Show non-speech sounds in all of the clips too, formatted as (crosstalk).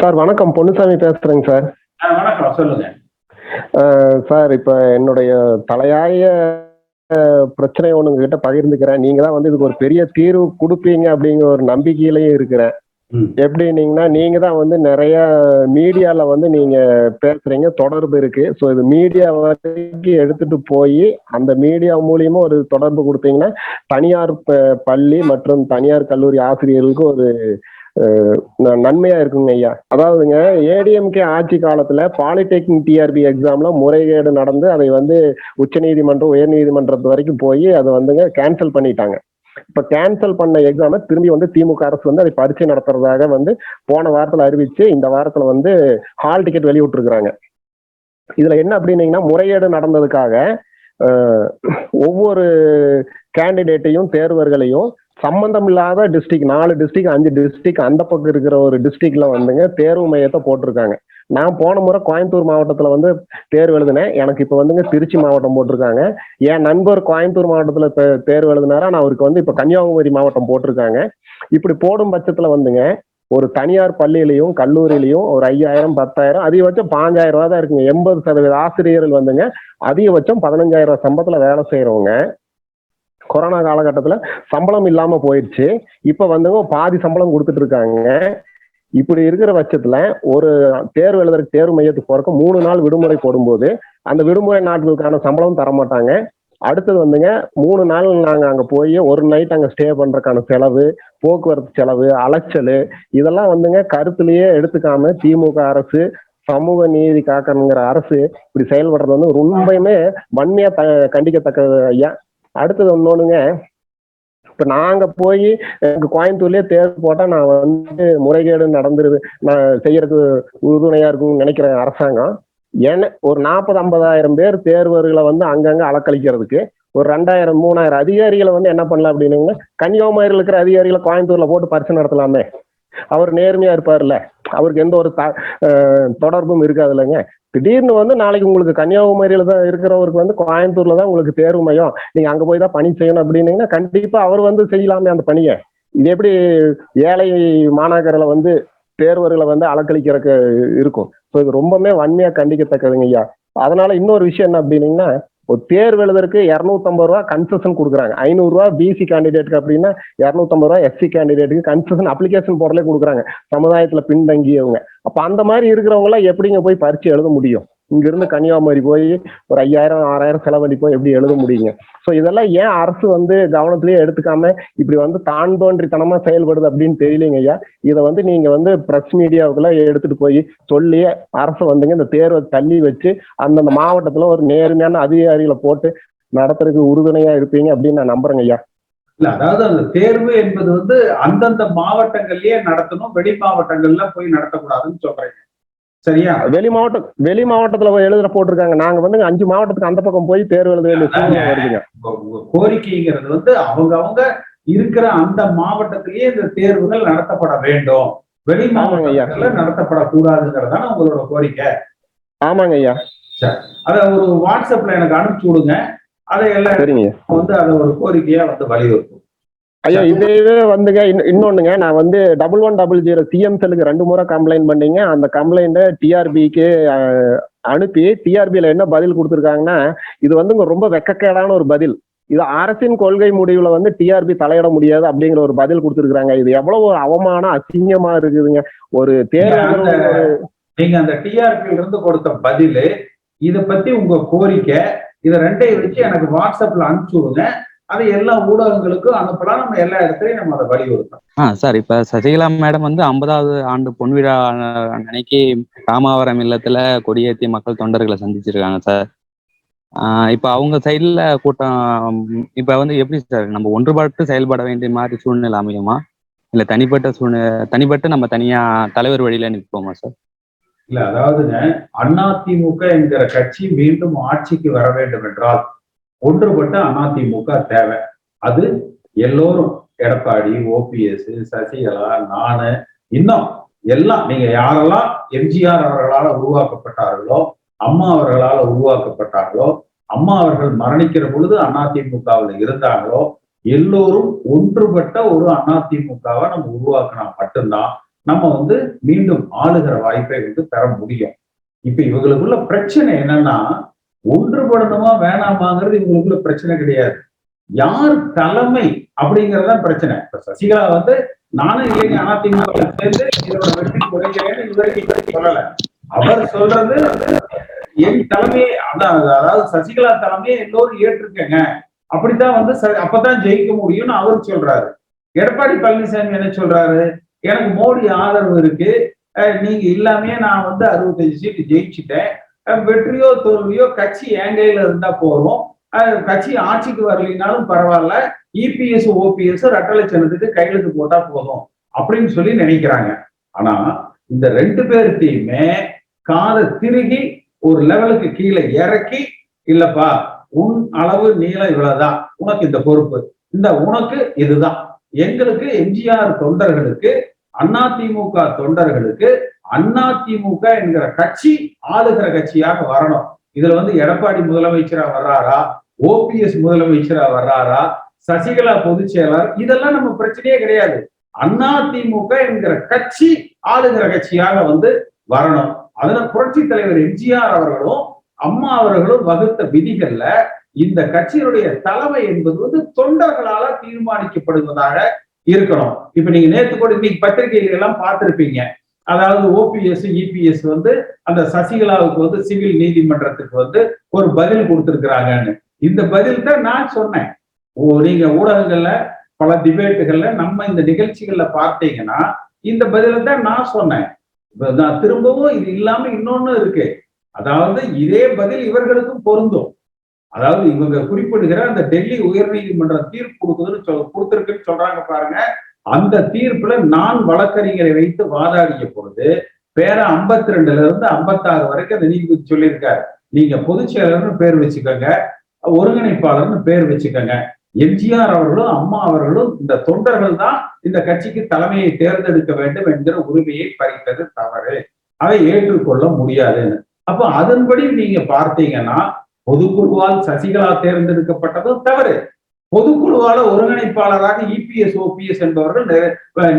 Sir வணக்கம். பொன்னுசாமி பேசுறேங்க sir. வணக்கம். சொல்லுங்க. சார் இப்போ என்னுடைய தலையாய பிரச்சனை ஒன்று உங்ககிட்ட பகிர்ந்துக்கிறேன். நீங்க தான் வந்து இதுக்கு ஒரு பெரிய தீர்வு கொடுப்பீங்க அப்படிங்கிற ஒரு நம்பிக்கையிலையும் இருக்கிறேன். எப்படின்னீங்கன்னா நீங்க தான் வந்து நிறைய மீடியால வந்து நீங்க பேசுறீங்க. தொடர்பு இருக்கு. ஸோ இது மீடியா வரைக்கும் எடுத்துட்டு போய் அந்த மீடியா மூலியமா ஒரு தொடர்பு கொடுத்தீங்கன்னா தனியார் பள்ளி மற்றும் தனியார் கல்லூரி ஆசிரியர்களுக்கு ஒரு நன்மையா இருக்குங்க ஐயா. அதாவதுங்க ஏடிஎம்கே ஆட்சி காலத்துல பாலிடெக்னிக் டிஆர்பி எக்ஸாம்ல முறைகேடு நடந்து அதை வந்து உச்சநீதிமன்றம் உயர்நீதிமன்றத்து வரைக்கும் போய் அதை வந்துங்க கேன்சல் பண்ணிட்டாங்க. இப்ப கேன்சல் பண்ண எக்ஸாமை திரும்பி வந்து திமுக அரசு வந்து அதை பரீட்சை நடத்துறதாக வந்து போன வாரத்துல அறிவிச்சு இந்த வாரத்துல வந்து ஹால் டிக்கெட் வெளியிட்டிருக்கிறாங்க. இதுல என்ன அப்படின்னீங்கன்னா முறைகேடு நடந்ததுக்காக ஒவ்வொரு கேண்டிடேட்டையும் தேர்வர்களையும் சம்பந்தம் இல்லாத டிஸ்ட்ரிக்ட் நாலு டிஸ்ட்ரிக்ட் அஞ்சு டிஸ்ட்ரிக்ட் அந்த பக்கம் இருக்கிற ஒரு டிஸ்ட்ரிக்ட்ல வந்துங்க தேர்வு மையத்தை போட்டிருக்காங்க. நான் போன முறை கோயம்புத்தூர் மாவட்டத்துல வந்து தேர்வு எழுதினேன். எனக்கு இப்ப வந்துங்க திருச்சி மாவட்டம் போட்டிருக்காங்க. என் நண்பர் கோயம்புத்தூர் மாவட்டத்துல தேர்வு எழுதினாரா? நான் அவருக்கு வந்து இப்ப கன்னியாகுமரி மாவட்டம் போட்டிருக்காங்க. இப்படி போடும் பட்சத்துல வந்துங்க ஒரு தனியார் பள்ளியிலையும் கல்லூரியிலையும் ஒரு ஐயாயிரம் பத்தாயிரம் அதிகபட்சம் பாஞ்சாயிரம் ரூபா தான் இருக்குங்க. எண்பது சதவீத ஆசிரியர்கள் வந்துங்க. அதிகபட்சம் பதினஞ்சாயிரம் ரூபாய் சம்பளத்துல வேலை செய்யறவங்க கொரோனா காலகட்டத்துல சம்பளம் இல்லாம போயிடுச்சு. இப்ப வந்துங்க பாதி சம்பளம் கொடுத்துட்டு இருக்காங்க. இப்படி இருக்கிற பட்சத்துல ஒரு தேர்வு எழுதுறதுக்கு தேர்வு மையத்துக்கு போறதுக்கு மூணு நாள் விடுமுறை போடும்போது அந்த விடுமுறை நாட்களுக்கான சம்பளம் தர மாட்டாங்க அடுத்தது வந்துங்க மூணு நாள் நாங்க அங்க போய் ஒரு நைட் அங்க ஸ்டே பண்றதுக்கான செலவு போக்குவரத்து செலவு அலைச்சல் இதெல்லாம் வந்துங்க கருத்துலயே எடுத்துக்காம திமுக அரசு சமூக நீதி காக்கணுங்கிற அரசு இப்படி செயல்படுறது வந்து ரொம்பவுமே வன்மையா த கண்டிக்கத்தக்கது ஐயா. அடுத்தது இன்னொன்னுங்க இப்ப நாங்க போய் எனக்கு கோயம்புத்தூர்லயே தேர்வு போட்டா நான் வந்து முறைகேடு நடந்துருது நான் செய்யறதுக்கு உறுதுணையா இருக்கும்னு நினைக்கிறேன் அரசாங்கம் என ஒரு நாற்பது ஐம்பதாயிரம் பேர் தேர்வர்களை வந்து அங்கங்க அலக்கழிக்கிறதுக்கு ஒரு ரெண்டாயிரம் மூணாயிரம் அதிகாரிகளை வந்து என்ன பண்ணலாம் அப்படின்னுங்க கன்னியாகுமரியில் இருக்கிற அதிகாரிகளை கோயம்புத்தூர்ல போட்டு பரிசு நடத்தலாமே. அவர் நேர்மையா இருப்பார்ல அவருக்கு எந்த ஒரு த- தொடர்பும் இருக்காது இல்லைங்க திடீர்னு வந்து நாளைக்கு உங்களுக்கு கன்னியாகுமரியில தான் இருக்கிறவருக்கு வந்து கோயம்புத்தூர்ல தான் உங்களுக்கு தேர்வு மையம். நீங்க அங்க போய் தான் பணி செய்யணும் அப்படின்னீங்கன்னா கண்டிப்பா அவர் வந்து செய்யலாமே அந்த பணியை. இது எப்படி ஏழை மாநகரில் வந்து தேர்வர்களை வந்து அலக்கழிக்கிறக்கு இருக்கும். ஸோ இது ரொம்பவுமே வன்மையா கண்டிக்கத்தக்கதுங்க ஐயா. அதனால இன்னொரு விஷயம் என்ன அப்படின்னீங்கன்னா ஒரு தேர்வு எழுதுறதுக்கு இரநூத்தம்பது ரூபா கன்செஷன் கொடுக்குறாங்க. ஐநூறுரூவா பிசி கேண்டிடேட்டுக்கு அப்படின்னா இரநூத்தம்பது ரூபா எஸ்சி கேண்டிடேட்டுக்கு கன்செஷன் அப்ளிகேஷன் போடலே கொடுக்குறாங்க. சமுதாயத்துல பின்தங்கியவங்க. அப்ப அந்த மாதிரி இருக்கிறவங்க எல்லாம் எப்படிங்க போய் பரிச்சு எழுத முடியும்? இங்க இருந்து கன்னியாகுமரி போய் ஒரு ஐயாயிரம் ஆறாயிரம் செலவழி போய் எப்படி எழுத முடியுங்க? ஸோ இதெல்லாம் ஏன் அரசு வந்து கவனத்திலேயே எடுத்துக்காம இப்படி வந்து தான் தோன்றித்தனமா செயல்படுது அப்படின்னு தெரியலைங்க ஐயா. இதை வந்து நீங்க வந்து பிரஸ் மீடியாவுக்குலாம் எடுத்துட்டு போய் சொல்லி அரசு வந்துங்க இந்த தேர்வை தள்ளி வச்சு அந்தந்த மாவட்டத்துல ஒரு நேர்மையான அதிகாரிகளை போட்டு நடத்துறதுக்கு உறுதுணையா இருப்பீங்க அப்படின்னு நான் நம்புறேங்க ஐயா. இல்ல அதாவது அந்த தேர்வு என்பது வந்து அந்தந்த மாவட்டங்கள்லயே நடத்தணும் வெளி மாவட்டங்கள்ல போய் நடத்தக்கூடாதுன்னு சொல்றீங்க. சரியா? வெளி மாவட்டம் வெளி மாவட்டத்துல போய் எழுதுற போட்டிருக்காங்க. நாங்க வந்து அஞ்சு மாவட்டத்துக்கு அந்த பக்கம் போய் தேர்வு எழுத வேண்டிய சூழ்நிலை வருதுங்க. கோரிக்கைங்கிறது வந்து அவங்க அவங்க இருக்கிற அந்த மாவட்டத்திலேயே இந்த தேர்வுகள் நடத்தப்பட வேண்டும். வெளி. மாவட்டங்கள்ல நடத்தப்படக்கூடாதுங்கிறதான உங்களோட கோரிக்கை. ஆமாங்க ஐயா. அதை ஒரு வாட்ஸ்அப்ல எனக்கு அனுப்பிச்சு விடுங்க. அதை எல்லாம். வந்து அதை ஒரு கோரிக்கையா வந்து வலியுறுத்தும் ஐயா இதுவே வந்துங்க இன்னொ- இன்னொன்னுங்க நான் வந்து டபுள் ஒன் டபுள் ஜீரோ சிஎம்செலுக்கு ரெண்டு முறை கம்ப்ளைண்ட் பண்ணீங்க. அந்த கம்ப்ளைண்ட்டை டிஆர்பிக்கு அனுப்பி டிஆர்பியில் என்ன பதில் கொடுத்துருக்காங்கன்னா இது வந்து ரொம்ப வெக்கக்கேடான ஒரு பதில். இது அரசின் கொள்கை முடிவுல வந்து டிஆர்பி தலையிட முடியாது அப்படிங்கிற ஒரு பதில் கொடுத்துருக்காங்க இது எவ்வளவு ஒரு அவமானம் அசிங்கமா இருக்குதுங்க. ஒரு அந்த- நீங்க அந்த டிஆர்பி இருந்து கொடுத்த பதிலு இத பத்தி உங்க கோரிக்கை இத ரெண்டையும் வச்சு எனக்கு வாட்ஸ்அப்ல அனுப்பிச்சு விடுங்க. அதை எல்லா ஊடகங்களுக்கும் அனுப்பலாம். நம்ம எல்லா இடத்துலயும் நம்ம அதை வலியுறுத்தலாம். ஆ சார் இப்ப சசிகலா மேடம் வந்து ஐம்பதாவது ஆண்டு பொன்விழா அன்னைக்கு ராமாவரம் இல்லத்துல கொடியேற்றி மக்கள் தொண்டர்களை சந்திச்சிருக்காங்க சார். இப்ப அவங்க சைடுல கூட்டம் இப்ப வந்து எப்படி சார் நம்ம ஒன்றுபட்டு செயல்பட வேண்டிய மாதிரி சூழ்நிலை அமையுமா? இல்ல தனிப்பட்ட சூழ்நிலை தனிப்பட்டு நம்ம தனியா தலைவர் வழியில நிற்போமா சார்? இல்ல அதாவதுங்க அதிமுக என்கிற கட்சி மீண்டும் ஆட்சிக்கு வர வேண்டும் என்றால் ஒன்றுபட்ட அதிமுக தேவை. அது எல்லோரும் எடப்பாடி ஓபிஎஸ் சசிகலா நானு இன்னும் எல்லாம் நீங்க யாரெல்லாம் எம்ஜிஆர் அவர்களால உருவாக்கப்பட்டார்களோ அம்மா அவர்களால உருவாக்கப்பட்டார்களோ அம்மா அவர்கள் மரணிக்கிற பொழுது அதிமுகவில் இருந்தாங்களோ எல்லோரும் ஒன்றுபட்ட ஒரு அதிமுகவை நம்ம உருவாக்கினா மட்டும்தான் நம்ம வந்து மீண்டும் ஆளுகிற வாய்ப்பை வந்து பெற முடியும். இப்ப இவங்களுக்குள்ள பிரச்சனை என்னன்னா ஒன்றுபடணுமா வேணாமாங்கிறது இவங்களுக்குள்ள பிரச்சனை கிடையாது. யார் தலைமை அப்படிங்கறத பிரச்சனை. இப்ப சசிகலா வந்து நானும் இல்லைங்க அதிமுக சேர்ந்து இதோட வெற்றி குறைகிறேன்னு இதுவரைக்கும் சொல்லல. அவர் சொல்றது என் தலைமையை அதான் அதாவது சசிகலா தலைமையை எல்லோரும் ஏற்றிருக்கேங்க அப்படித்தான் வந்து ச- அப்பதான் ஜெயிக்க முடியும்னு அவர் சொல்றாரு. எடப்பாடி பழனிசாமி என்ன சொல்றாரு? எனக்கு மோடி ஆதரவு இருக்கு. அஹ் நீங்க இல்லாமே நான் வந்து அறுபத்தஞ்சு சீட்டு ஜெயிச்சுட்டேன். வெற்றியோ தோல்வியோ கட்சி ஏங்கையில இருந்தா போதும். கட்சி ஆட்சிக்கு வரலினாலும் பரவாயில்ல. இபிஎஸ் ஓபிஎஸ் ரெட்டலை சின்னத்துக்கு கையெழுத்து போட்டா போதும் அப்படின்னு சொல்லி நினைக்கிறாங்க. ஆனா இந்த ரெண்டு பேர்த்தையுமே காதை திருகி ஒரு லெவலுக்கு கீழே இறக்கி இல்லப்பா உன் அளவு நீளம் இவ்வளவுதான் உனக்கு இந்த பொறுப்பு. இந்த உனக்கு இதுதான். எங்களுக்கு எம்ஜிஆர் தொண்டர்களுக்கு அதிமுக தொண்டர்களுக்கு அதிமுக என்கிற கட்சி ஆளுகிற கட்சியாக வரணும். இதுல வந்து எடப்பாடி முதலமைச்சரா வர்றாரா? ஓபிஎஸ் முதலமைச்சரா வர்றாரா? சசிகலா பொதுச் செயலாளர் இதெல்லாம் நம்ம பிரச்சனையே கிடையாது. அதிமுக என்கிற கட்சி ஆளுகிற கட்சியாக வந்து வரணும். அதுல புரட்சி தலைவர் எம்ஜிஆர் அவர்களும் அம்மா அவர்களும் வகுத்த விதிகள்ல இந்த கட்சியினுடைய தலைமை என்பது வந்து தொண்டர்களால தீர்மானிக்கப்படுவதாக இருக்கணும். இப்ப நீங்க நேத்து கூட இன்னைக்கு பத்திரிகைகள் எல்லாம் பார்த்திருப்பீங்க. அதாவது ஓபிஎஸ் இபிஎஸ் வந்து அந்த சசிகலாவுக்கு வந்து சிவில் நீதிமன்றத்துக்கு வந்து ஒரு பதில் கொடுத்திருக்கிறாங்கன்னு. இந்த பதில் தான் நான் சொன்னேன். ஓ நீங்க ஊடகங்கள்ல பல டிபேட்டுகள்ல நம்ம இந்த நிகழ்ச்சிகள்ல பார்த்தீங்கன்னா இந்த பதில தான் நான் சொன்னேன். நான் திரும்பவும் இது இல்லாம இன்னொன்னு இருக்கு. அதாவது இதே பதில் இவர்களுக்கும் பொருந்தும். அதாவது இவங்க குறிப்பிடுகிற அந்த டெல்லி உயர்நீதிமன்றம் தீர்ப்பு கொடுக்குதுன்னு சொல் கொடுத்துருக்குன்னு சொல்றாங்க பாருங்க. அந்த தீர்ப்புல நான் வழக்கறிஞரை வைத்து வாதாடிய பொழுது பேர ஐம்பத்தி ரெண்டுல இருந்து ஐம்பத்தாறு வரைக்கும் அந்த நீதிபதி சொல்லியிருக்காரு. நீங்க பொதுச் செயலர்னு பேர் வச்சுக்கோங்க ஒருங்கிணைப்பாளர்னு பேர் வச்சுக்கோங்க. எம்ஜிஆர் அவர்களும் அம்மா அவர்களும் இந்த தொண்டர்கள் தான் இந்த கட்சிக்கு தலைமையை தேர்ந்தெடுக்க வேண்டும் என்கிற உரிமையை பறித்தது தவறு. அதை ஏற்றுக்கொள்ள முடியாதுன்னு. அப்ப அதன்படி நீங்க பார்த்தீங்கன்னா பொதுக்குழுவால் சசிகலா தேர்ந்தெடுக்கப்பட்டதும் தவறு. பொதுக்குழுவால ஒருங்கிணைப்பாளராக இபிஎஸ் ஓபிஎஸ் என்பவர்கள்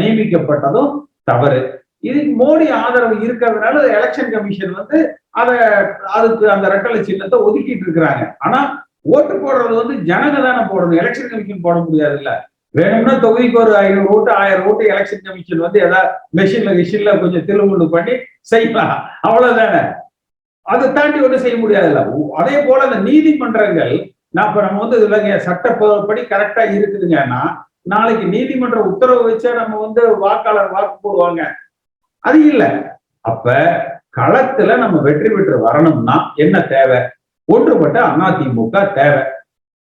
நியமிக்கப்பட்டதும் தவறு. இதுக்கு மோடி ஆதரவு இருக்கிறதுனால எலெக்ஷன் கமிஷன் வந்து அத அதுக்கு அந்த ரெட்டலை சின்னத்தை ஒதுக்கிட்டு இருக்கிறாங்க. ஆனா ஓட்டு போடுறது வந்து ஜனங்க தானே போடணும். எலெக்ஷன் கமிஷன் போட முடியாது இல்ல வேணும்னா தொகுதிக்கு ஒரு ஐநூறு ஓட்டு ஆயிரம் ஓட்டு எலெக்ஷன் கமிஷன் வந்து ஏதாவது மெஷின்ல மிஷின்ல கொஞ்சம் திருமுள்ளு பண்ணி செய்யலாம். அவ்வளவுதானே. அதை தாண்டி ஒன்றும் செய்ய முடியாதுல்ல. அதே போல அந்த நீதிமன்றங்கள் நான் இப்ப நம்ம வந்து இல்லைங்க சட்டப்படி கரெக்டா இருக்குதுங்கன்னா நாளைக்கு நீதிமன்ற உத்தரவு வச்சா நம்ம வந்து வாக்காளர் வாக்கு போடுவாங்க. அது இல்ல. அப்ப களத்துல நம்ம வெற்றி பெற்று வரணும்னா என்ன தேவை? ஒன்றுபட்ட அதிமுக தேவை.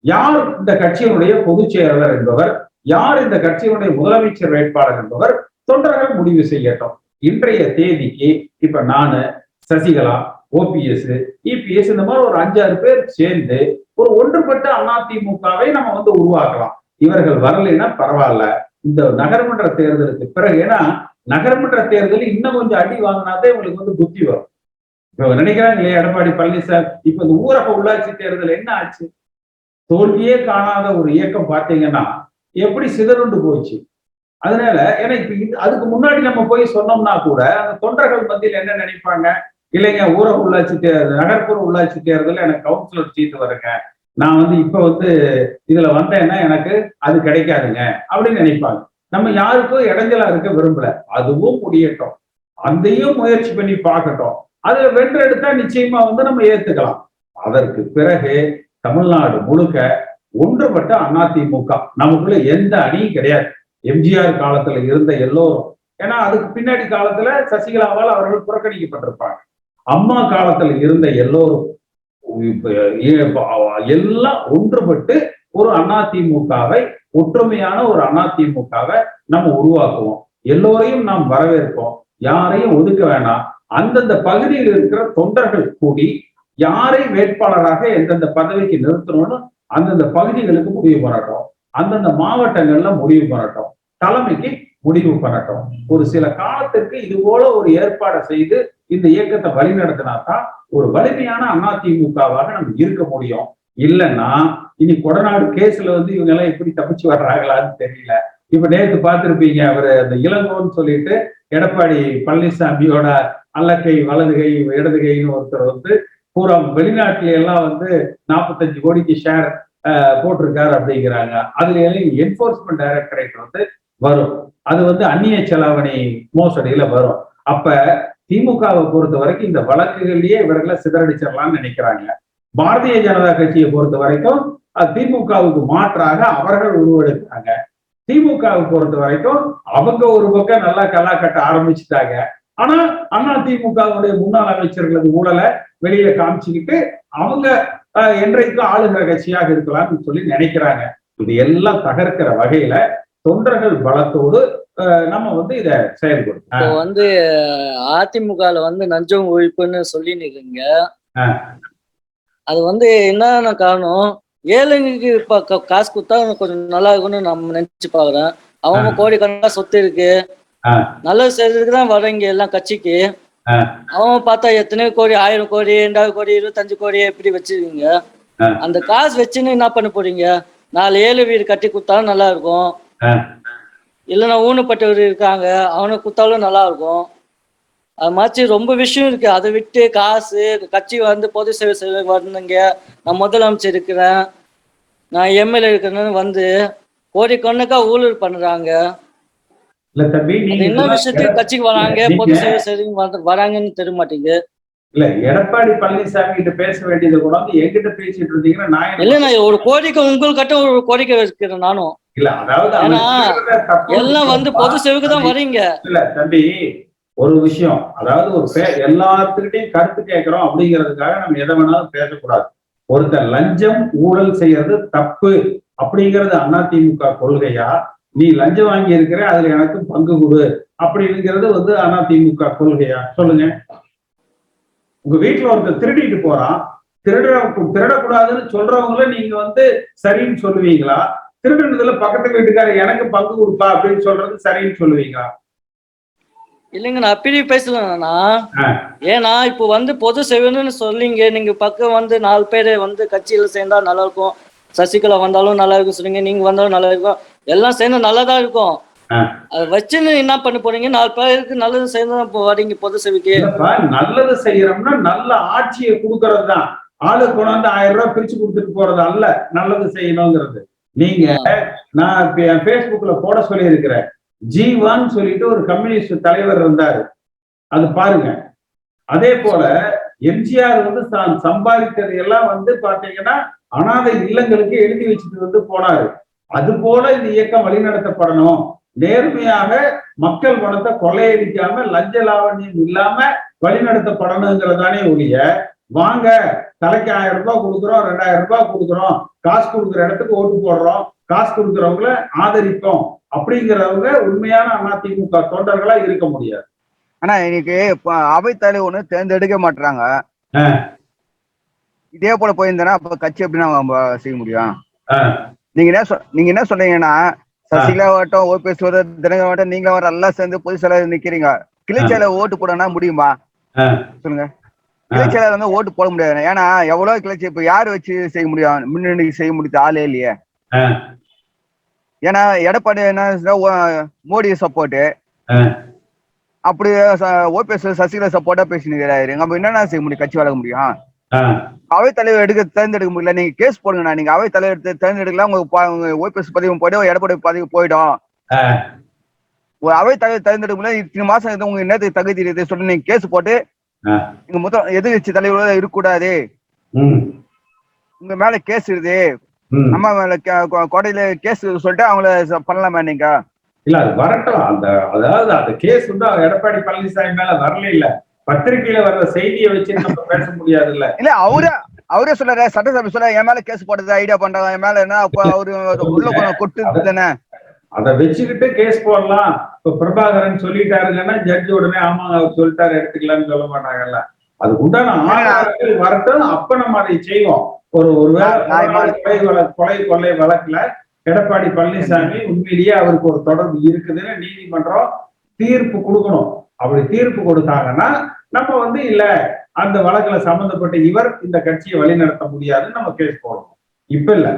யார் இந்த கட்சியினுடைய பொதுச் செயலாளர் என்பவர் யார் இந்த கட்சியினுடைய முதலமைச்சர் வேட்பாளர் என்பவர் தொண்டர்கள் முடிவு செய்யட்டும். இன்றைய தேதிக்கு இப்ப நானு சசிகலா ஓபிஎஸ் இபிஎஸ் இந்த மாதிரி ஒரு அஞ்சாறு பேர் சேர்ந்து ஒரு ஒன்றுபட்ட அதிமுகவை நம்ம வந்து உருவாக்கலாம். இவர்கள் வரலைன்னா பரவாயில்ல. இந்த நகரமன்ற தேர்தலுக்கு பிறகு ஏன்னா நகரமன்ற தேர்தலில் இன்னும் கொஞ்சம் அடி வாங்கினாதான் இவங்களுக்கு வந்து புத்தி வரும். இப்ப நினைக்கிறாங்க இல்லையா எடப்பாடி பழனிசாமி இப்ப இந்த ஊரக உள்ளாட்சி தேர்தல் என்ன ஆச்சு? தோல்வியே காணாத ஒரு இயக்கம் பார்த்தீங்கன்னா எப்படி சிதறுண்டு போச்சு? அதனால ஏன்னா இப்ப அதுக்கு முன்னாடி நம்ம போய் சொன்னோம்னா கூட அந்த தொண்டர்கள் மத்தியில் என்ன நினைப்பாங்க? இல்லைங்க ஊரக உள்ளாட்சி தேர்தல் நகர்ப்புற உள்ளாட்சி தேர்தலில் எனக்கு கவுன்சிலர் சீட்டு வருங்க. நான் வந்து இப்போ வந்து இதுல வந்தேன்னா எனக்கு அது கிடைக்காதுங்க அப்படின்னு நினைப்பாங்க. நம்ம யாருக்கும் இடைஞ்சலா இருக்க விரும்பல. அதுவும் முடியட்டும். அதையும் முயற்சி பண்ணி பார்க்கட்டும். அதுல வென்றெடுத்தா நிச்சயமா வந்து நம்ம ஏத்துக்கலாம். அதற்கு பிறகு தமிழ்நாடு முழுக்க ஒன்றுபட்ட அதிமுக நமக்குள்ள எந்த அணியும் கிடையாது. எம்ஜிஆர் காலத்துல இருந்த எல்லோரும். ஏன்னா அதுக்கு பின்னாடி காலத்துல சசிகலாவால் அவர்கள் புறக்கணிக்கப்பட்டிருப்பாங்க. அம்மா காலத்துல இருந்த எல்லோரும் எல்லாம் ஒன்றுபட்டு ஒரு அதிமுகவை ஒற்றுமையான ஒரு அதிமுகவை நம்ம உருவாக்குவோம். எல்லோரையும் நாம் வரவேற்போம். யாரையும் ஒதுக்க வேணாம். அந்தந்த பகுதியில் இருக்கிற தொண்டர்கள் கூடி யாரை வேட்பாளராக எந்தெந்த பதவிக்கு நிறுத்தணும்னு அந்தந்த பகுதிகளுக்கு முடிவு பண்ணட்டும். அந்தந்த மாவட்டங்கள்ல முடிவு பண்ணட்டும். தலைமைக்கு முடிவு பண்ணட்டும். ஒரு சில காலத்திற்கு இது போல ஒரு ஏற்பாடை செய்து இந்த இயக்கத்தை வழிநடத்தினா தான் ஒரு வலிமையான அதிமுகவாக நம்ம இருக்க முடியும். இல்லைன்னா இனி கொடநாடு கேஸ்ல வந்து இவங்க எல்லாம் எப்படி தப்பிச்சு வர்றாங்களான்னு தெரியல. இப்ப நேற்று பார்த்திருப்பீங்க அவரு அந்த இளங்கோன்னு சொல்லிட்டு எடப்பாடி பழனிசாமியோட அல்லக்கை வலதுகை இடதுகைன்னு ஒருத்தர் வந்து பூரா வெளிநாட்டுல எல்லாம் வந்து நாற்பத்தஞ்சு கோடிக்கு ஷேர் போட்டிருக்காரு அப்படிங்கிறாங்க. அதுல எல்லாம் என்போர்ஸ்மெண்ட் டைரக்டரேட் வந்து வரும். அது வந்து அந்நிய செலாவணி மோசடியில வரும். அப்ப திமுகவை பொறுத்த வரைக்கும் இந்த வழக்குகள்லயே இவர்களை சிதறடிச்சிடலாம்னு நினைக்கிறாங்க. பாரதிய ஜனதா கட்சியை பொறுத்த வரைக்கும் திமுகவுக்கு மாற்றாக அவர்கள் உருவெடுக்கிறாங்க திமுகவை பொறுத்த வரைக்கும் அவங்க ஒரு பக்கம் நல்லா கல்லா கட்ட ஆரம்பிச்சுட்டாங்க. ஆனா அண்ணா திமுகவுடைய முன்னாள் அமைச்சர்களது ஊழலை வெளியில காமிச்சுக்கிட்டு அவங்க அஹ், என்றைக்கும் ஆளுகிற கட்சியாக இருக்கலாம்னு சொல்லி நினைக்கிறாங்க. இது எல்லாம் தகர்க்கிற வகையில தொண்டர்கள் பலத்தோடு நம்ம வந்து இத செயல்படும் இப்போ வந்து அதிமுகல வந்து நஞ்சம் ஒழிப்புன்னு சொல்லின்னு இருக்கீங்க ஆ. அது வந்து என்னென்ன காரணம் ஏழைங்களுக்கு இப்ப காசு கொடுத்தா கொஞ்சம் நல்லா இருக்கும்னு நம்ம நினைச்சு பாக்குறேன் அவங்க கோடிக்கணக்கா சொத்து இருக்கு. நல்லது செய்யறதுக்கு தான் வர்றீங்க எல்லாம் கட்சிக்கு. அவன் பார்த்தா எத்தனை கோடி ஆயிரம் கோடி ரெண்டாயிரம் கோடி இருபத்தஞ்சு கோடி எப்படி வச்சிருக்கீங்க. அந்த காசு வச்சுன்னு என்ன பண்ண போறீங்க நாலு ஏழு வீடு கட்டி கொடுத்தாலும் நல்லா இருக்கும். இல்லைன்னா ஊனப்பட்டவர் இருக்காங்க அவனுக்கு கொடுத்தாலும் நல்லா இருக்கும் அது மாதிரி ரொம்ப விஷயம் இருக்கு. அதை விட்டு காசு கட்சி வந்து பொது சேவை செய்ய வந்தீங்க நான் முதலமைச்சர் இருக்கிறேன். நான் எம்எல்ஏ இருக்கிறேன்னு வந்து கோடிக்கணக்கா ஊழல் பண்றாங்க. என்ன விஷயத்துக்கு கட்சிக்கு வராங்க? பொது சேவை செய்ய வராங்கன்னு தெரிய மாட்டேங்குது. இல்ல எடப்பாடி பழனிசாமி கிட்ட பேச வேண்டியதை கூட வந்து என்கிட்ட பேசிட்டு இருந்தீங்கன்னா நான் இல்ல நான் ஒரு கோரிக்கை உங்கள்கிட்ட ஒரு கோரிக்கை வைக்கிறேன் நானும். இல்ல அதாவது எல்லாம் வந்து. பொது சேவைக்கு தான் வரீங்க இல்ல தம்பி ஒரு விஷயம். அதாவது ஒரு பே எல்லாத்துக்கிட்டையும் கருத்து கேட்கிறோம் அப்படிங்கிறதுக்காக நம்ம எதை வேணாலும் பேசக்கூடாது. ஒருத்தன் லஞ்சம் ஊழல் செய்யறது தப்பு அப்படிங்கிறது அதிமுக கொள்கையா? நீ லஞ்சம் வாங்கி இருக்கிற அதுல எனக்கு பங்கு கொடு அப்படிங்கிறது வந்து அதிமுக கொள்கையா? சொல்லுங்க. உங்க வீட்டுல ஒருத்தர் திருடிட்டு போறான். திருட திருடக்கூடாதுன்னு சொல்றவங்கள நீங்க வந்து சரின்னு சொல்லுவீங்களா? திருடுனதுல பக்கத்து வீட்டுக்காரர் எனக்கு பங்கு கொடுப்பா அப்படின்னு சொல்றது சரின்னு சொல்லுவீங்களா? இல்லைங்க நான் அப்படி பேசலண்ணா. ஏன்னா இப்போ வந்து பொது சேவைன்னு சொல்லிங்க. நீங்க பக்கம் வந்து நாலு பேர் வந்து கட்சியில சேர்ந்தா நல்லா இருக்கும் சசிகலா வந்தாலும் நல்லா இருக்கும் சொன்னீங்க நீங்க வந்தாலும் நல்லா இருக்கும் எல்லாம் சேர்ந்தா நல்லதா இருக்கும். அதை வச்சுன்னு என்ன பண்ண போறீங்க? நாலு பேருக்கு நல்லது சேர்ந்து இப்போ வரீங்க பொது சேவைக்கு. நல்லது செய்யறோம்னா நல்ல ஆட்சியை கொடுக்கறது தான் ஆளு கொண்டாந்து ஆயிரம் ரூபாய் பிரிச்சு கொடுத்துட்டு போறது அல்ல நல்லது செய்யணுங்கிறது. நீங்க நான் இப்ப என் Facebookல போட சொல்லி இருக்கிறேன் ஜீவான்னு சொல்லிட்டு ஒரு கம்யூனிஸ்ட் தலைவர் இருந்தாரு. அது பாருங்க. அதே போல எம்ஜிஆர் வந்து தான் சம்பாதித்தது எல்லாம் வந்து பாத்தீங்கன்னா அனாதை இல்லங்களுக்கு எழுதி வச்சுட்டு வந்து போனாரு. அது போல இந்த இயக்கம் வழிநடத்தப்படணும். நேர்மையாக மக்கள் பணத்தை கொள்ளையடிக்காம லஞ்ச லாவண்யம் இல்லாம வழிநடத்தப்படணுங்கிறதானே ஒழிய வாங்க தலைக்கு ஆயிரம் ரூபாய் கொடுக்குறோம் ரெண்டாயிரம் ரூபாய் கொடுக்குறோம். காசு கொடுக்குற இடத்துக்கு ஓட்டு போடுறோம். காசு கொடுக்குறவங்கள ஆதரிப்போம். அப்படிங்கிறவங்க உண்மையான அதிமுக தொண்டர்களா இருக்க முடியாது. ஆனா இன்னைக்கு அவைத்தலைவர் ஒண்ணு தேர்ந்தெடுக்க மாட்டாங்க. இதே போல போயிருந்தேன்னா அப்ப கட்சி எப்படி நம்ம செய்ய முடியும். நீங்க என்ன நீங்க என்ன சொல்றீங்கன்னா சசிகலா வட்டம் ஓபிஎஸ் வர தினகரன் வட்டம் நீங்க வர எல்லாம் சேர்ந்து பொது செயலாளர் நிக்கிறீங்க. கிளைச்சேல ஓட்டு போடனா முடியுமா. சொல்லுங்க. கிளைச்சேலர் வந்து ஓட்டு போட முடியாது. ஏன்னா எவ்வளவு கிளைச்சி இப்ப யாரு வச்சு செய்ய முடியும்? முன்னணி செய்ய முடியுது ஆளே இல்லையே. ஏன்னா எடப்பாடி என்ன மோடி சப்போர்ட். அப்படி ஓபிஎஸ் சசிகலா சப்போர்ட்டா பேசினுக்கிறாரு. நம்ம என்னென்ன செய்ய முடியும்? கட்சி வளர்க்க முடியும். அவை தலைவர் எடுக்க தேர்ந்தெடுக்க முடியல. நீங்க கேஸ் போடுங்கண்ணா நீங்க அவை தலைவர் தேர்ந்தெடுக்கலாம். உங்க ப- உங்க ஓபிஎஸ் பதவி போயிடும். எடப்பாடி பதவி போயிடும். ஒரு அவை தலைவர் தேர்ந்தெடுக்க முடியல. இத்தனை மாசம் உங்க என்னத்துக்கு தகுதி சொல்லி நீங்க கேஸ் போட்டு ஆ. இங்க மொத்தம் எதிர்கட்சி தலைவர் இருக்கக்கூடாது. உங்க மேல கேஸ் இருக்குது ம். அம்மா மேல கொடையில கேஸ் சொல்லிட்டு அவங்கள பண்ணலாமா நீங்க? இல்ல அது வரட்டும். அந்த அதாவது அந்த கேஸ் வந்து எடப்பாடி பழனிசாமி மேல வரல இல்ல. பத்திரிகையில வர்ற செய்தியை வச்சு நம்ம (laughs) பேச முடியாது இல்ல இல்ல அவரே அவரே சொல்றாரு. சட்டசபை சொல்ல என் மேல கேஸ் போடுறது ஐடியா பண்றாங்க என் மேல என்ன அவரு (laughs) உள்ள கொட்டு தானே? அதை வச்சுக்கிட்டு கேஸ் போடலாம். இப்ப பிரபாகரன் சொல்லிட்டாருங்கன்னா ஜட்ஜி உடனே ஆமாங்க அவர் சொல்லிட்டாரு எடுத்துக்கலாம்னு சொல்ல மாட்டாங்கல்ல. அதுக்கு உண்டான ஆதாரங்கள் வரட்டும். அப்ப நம்ம அதை செய்வோம். ஒரு ஒரு நான் கொலை கொள்ளை வழக்குல எடப்பாடி பழனிசாமி உண்மையிலேயே அவருக்கு ஒரு தொடர்பு இருக்குதுன்னு நீதிமன்றம் தீர்ப்பு கொடுக்கணும். அப்படி தீர்ப்பு கொடுத்தாங்கன்னா நம்ம வந்து இல்ல அந்த வழக்குல சம்பந்தப்பட்ட இவர் இந்த கட்சியை வழிநடத்த முடியாதுன்னு நம்ம கேஸ் போடணும். இப்ப இல்ல.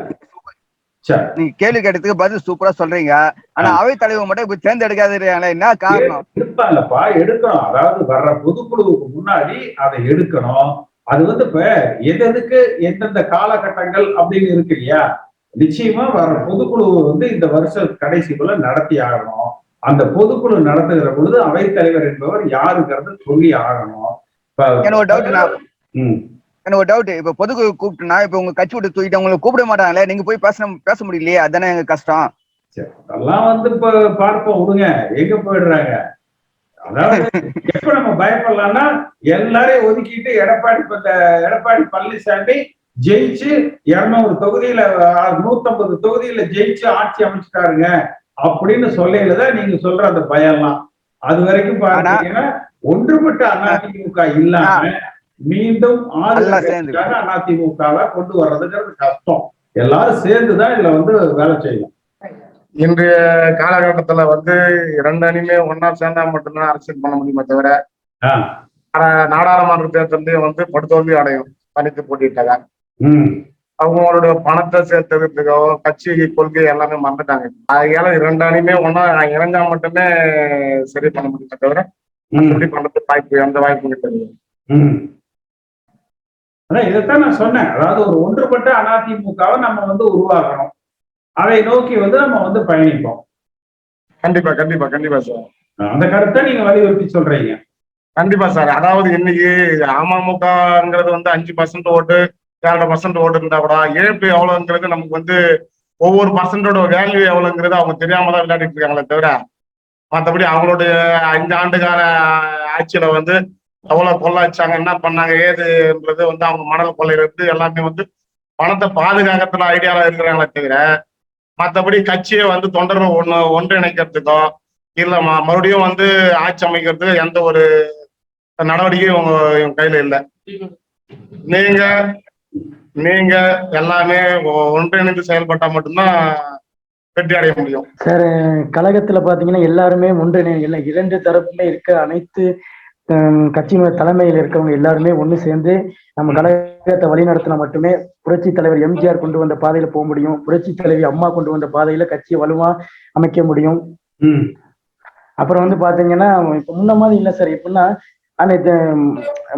நீங்க கேள்வி கேட்டதுக்கு பதில் சூப்பரா சொல்றீங்க. ஆனா அவை தலைவர் மட்டும் இப்ப தேர்ந்தெடுக்காதீங்களே என்ன காரணம்? இருப்பாங்கப்பா எடுக்கணும். அதாவது வர்ற பொதுக்குழுவுக்கு முன்னாடி அதை எடுக்கணும். அது வந்து இப்ப எது எதுக்கு எந்தெந்த காலகட்டங்கள் அப்படின்னு இருக்கு இல்லையா? நிச்சயமா வர்ற பொதுக்குழு வந்து இந்த வருஷம் கடைசிக்குள்ள நடத்தி ஆகணும். அந்த பொதுக்குழு நடத்துகிற பொழுது அவைத்தலைவர் என்பவர் யாருங்கிறது சொல்லி ஆகணும். இப்ப- எனக்கு ஒரு டவுட். எனக்கு ஒரு டவுட் இப்ப பொதுக்குழு கூப்பிட்டுனா இப்ப உங்க கட்சி விட்டு தூக்கிட்டு உங்களை கூப்பிட மாட்டாங்களே நீங்க போய் பேச பேச முடியலையே? அதானே எங்க கஷ்டம். அதெல்லாம் வந்து இப்ப பார்ப்போம் விடுங்க. எங்க போயிடுறாங்க? அதாவது (laughs) எப்ப நம்ம பயப்படலாம்னா எல்லாரையும் ஒதுக்கிட்டு எடப்பாடி எடப்பாடி பழனிசாமி ஜெயிச்சு இருநூறு தொகுதியில நூத்தம்பது தொகுதியில ஜெயிச்சு ஆட்சி அமைச்சிட்டாருங்க அப்படின்னு சொல்லையில தான் நீங்க சொல்ற அந்த பயம்லாம். அது வரைக்கும் பாத்தீங்கன்னா ஒன்றுபட்ட அதிமுக இல்லாம மீண்டும் அதிமுகவை கொண்டு வர்றதுங்கிறது கஷ்டம். எல்லாரும் சேர்ந்துதான் இதுல வந்து வேலை செய்யணும். இன்றைய காலகட்டத்துல வந்து ரெண்டு அணியுமே ஒன்னா சேர்ந்தா மட்டும்தான் அரசியல் பண்ண முடியுமே தவிர நாடாளுமன்ற தேர்தலையும் வந்து படுதோல்வி அடையும். தனித்து போட்டிட்டாங்க ம். அவங்களோட பணத்தை சேர்த்ததுக்கோ கட்சி கொள்கை எல்லாமே மறந்துட்டாங்க. அதனால இரண்டு அணியுமே ஒன்னா இணைஞ்சா மட்டுமே சரி பண்ண முடியுமே தவிர அப்படி பண்றது வாய்ப்பு எந்த வாய்ப்பும் கிடையாது ம். அதான் இதைத்தான் நான் சொன்னேன். அதாவது ஒரு ஒன்றுபட்ட அதிமுகவை நம்ம வந்து உருவாக்கணும். அதை நோக்கி வந்து நம்ம வந்து பயணிப்போம். கண்டிப்பா கண்டிப்பா கண்டிப்பா சார். அந்த கருத்தை நீங்க வலியுறுத்தி சொல்றீங்க. கண்டிப்பா சார். அதாவது இன்னைக்கு அமமுகங்கிறது வந்து அஞ்சு பர்சன்ட் ஓட்டு ஏழரை பர்சன்ட் ஓட்டு இருந்தா கூட இழப்பு எவ்வளவுங்கிறது நமக்கு வந்து ஒவ்வொரு பர்சன்டோட வேல்யூ எவ்வளவுங்கிறது அவங்க தெரியாம தான் விளையாடிட்டு இருக்காங்களே தவிர மற்றபடி அவங்களுடைய ஐந்து ஆண்டு கால ஆட்சியில வந்து எவ்வளவு கொள்ளாச்சாங்க என்ன பண்ணாங்க ஏதுன்றது வந்து அவங்க மணல் கொள்ளையில இருந்து எல்லாமே வந்து பணத்தை பாதுகாக்கத்துல ஐடியால இருக்கிறாங்களே தவிர மற்றபடி கட்சியை வந்து தொண்டர்கள் ஒண்ணு ஒன்றிணைக்கிறதுக்கோ இல்ல மறுபடியும் வந்து ஆட்சி அமைக்கிறதுக்கு எந்த ஒரு நடவடிக்கையும் உங்க இவங்க கையில இல்லை. நீங்க நீங்க எல்லாமே ஒன்றிணைந்து செயல்பட்டா மட்டும்தான் வெற்றி அடைய முடியும். சார் கழகத்துல பாத்தீங்கன்னா எல்லாருமே ஒன்றிணை இல்லை இரண்டு தரப்புல இருக்க அனைத்து ஹம், கட்சி ம- தலைமையில் இருக்கவங்க எல்லாருமே ஒண்ணு சேர்ந்து நம்ம கழகத்தை வழிநடத்தினா மட்டுமே புரட்சி தலைவர் எம்ஜிஆர் கொண்டு வந்த பாதையில போக முடியும். புரட்சி தலைவி அம்மா கொண்டு வந்த பாதையில கட்சியை வலுவா அமைக்க முடியும். அப்புறம் வந்து பாத்தீங்கன்னா இப்ப முன்ன மாதிரி இல்ல சார். எப்படின்னா அனைத்து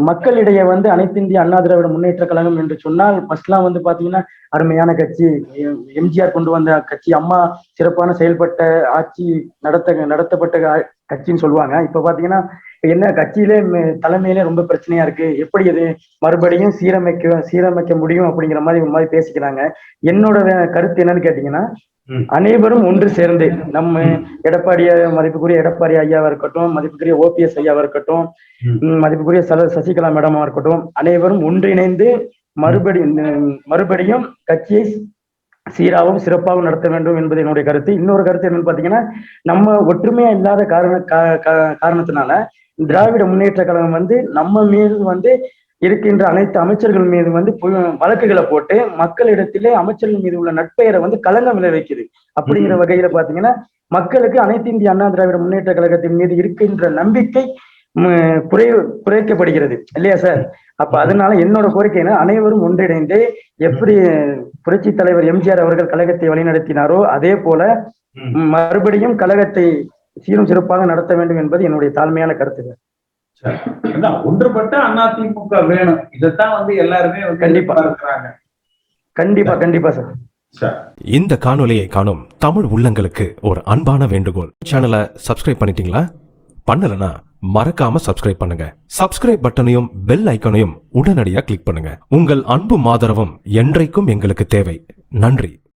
மக்களிடையே வந்து அனைத்து இந்திய அண்ணா திராவிட முன்னேற்ற கழகம் என்று சொன்னால் ஃபர்ஸ்ட்லாம் வந்து பாத்தீங்கன்னா அருமையான கட்சி. எம்- எம்ஜிஆர் கொண்டு வந்த கட்சி அம்மா சிறப்பான செயல்பட்ட ஆட்சி நடத்த நடத்தப்பட்ட கட்சின்னு சொல்லுவாங்க. இப்ப பாத்தீங்கன்னா என்ன கட்சியிலே தலைமையிலே ரொம்ப பிரச்சனையா இருக்கு. எப்படி இது மறுபடியும் சீரமைக்க சீரமைக்க முடியும் அப்படிங்கிற மாதிரி ஒரு மாதிரி பேசிக்கிறாங்க. என்னோட கருத்து என்னன்னு கேட்டீங்கன்னா. அனைவரும் ஒன்று சேர்ந்து நம்ம எடப்பாடிய மதிப்புக்குரிய எடப்பாடி ஐயாவா இருக்கட்டும் மதிப்புக்குரிய ஓபிஎஸ் ஐயாவா இருக்கட்டும் மதிப்புக்குரிய சசிகலா மேடமா இருக்கட்டும் அனைவரும் ஒன்றிணைந்து மறுபடியும் மறுபடியும் கட்சியை சீராகவும் சிறப்பாகவும் நடத்த வேண்டும் என்பது என்னுடைய கருத்து. இன்னொரு கருத்து என்னன்னு பாத்தீங்கன்னா நம்ம ஒற்றுமையா இல்லாத காரண காரணத்தினால திராவிட முன்னேற்ற கழகம் வந்து நம்ம மீது வந்து இருக்கின்ற அனைத்து அமைச்சர்கள் மீது வந்து வழக்குகளை போட்டு மக்களிடத்திலே அமைச்சர்கள் மீது உள்ள நட்பெயரை வந்து களங்கம் விளைவிக்குது அப்படிங்கிற வகையில பாத்தீங்கன்னா மக்களுக்கு அனைத்து இந்திய அண்ணா திராவிட முன்னேற்ற கழகத்தின் மீது இருக்கின்ற நம்பிக்கை குறை குறைக்கப்படுகிறது. இல்லையா சார்? அப்ப அதனால என்னோட கோரிக்கை என்ன? அனைவரும் ஒன்றிணைந்து எப்படி புரட்சி தலைவர் எம்ஜிஆர் அவர்கள் கழகத்தை வழிநடத்தினாரோ அதே போல மறுபடியும் கழகத்தை சீரும் சிறப்பாக நடத்த வேண்டும் என்பது என்னுடைய தாழ்மையான கருத்து. ஒன்றுபட்ட அதிமுக வேணும். இதைத்தான் வந்து எல்லாருமே கண்டிப்பா. இருக்கிறாங்க கண்டிப்பா கண்டிப்பா சார். சரி. இந்த காணொளியை காணும் தமிழ் உள்ளங்களுக்கு ஒரு அன்பான வேண்டுகோள். சேனலை சப்ஸ்கிரைப் பண்ணிட்டீங்களா? பண்ணலனா மறக்காம சப்ஸ்கிரைப் பண்ணுங்க. சப்ஸ்கிரைப் பட்டனையும் பெல் ஐக்கனையும் உடனடியாக கிளிக் பண்ணுங்க. உங்கள் அன்பும் ஆதரவும் என்றைக்கும் எங்களுக்கு தேவை. நன்றி.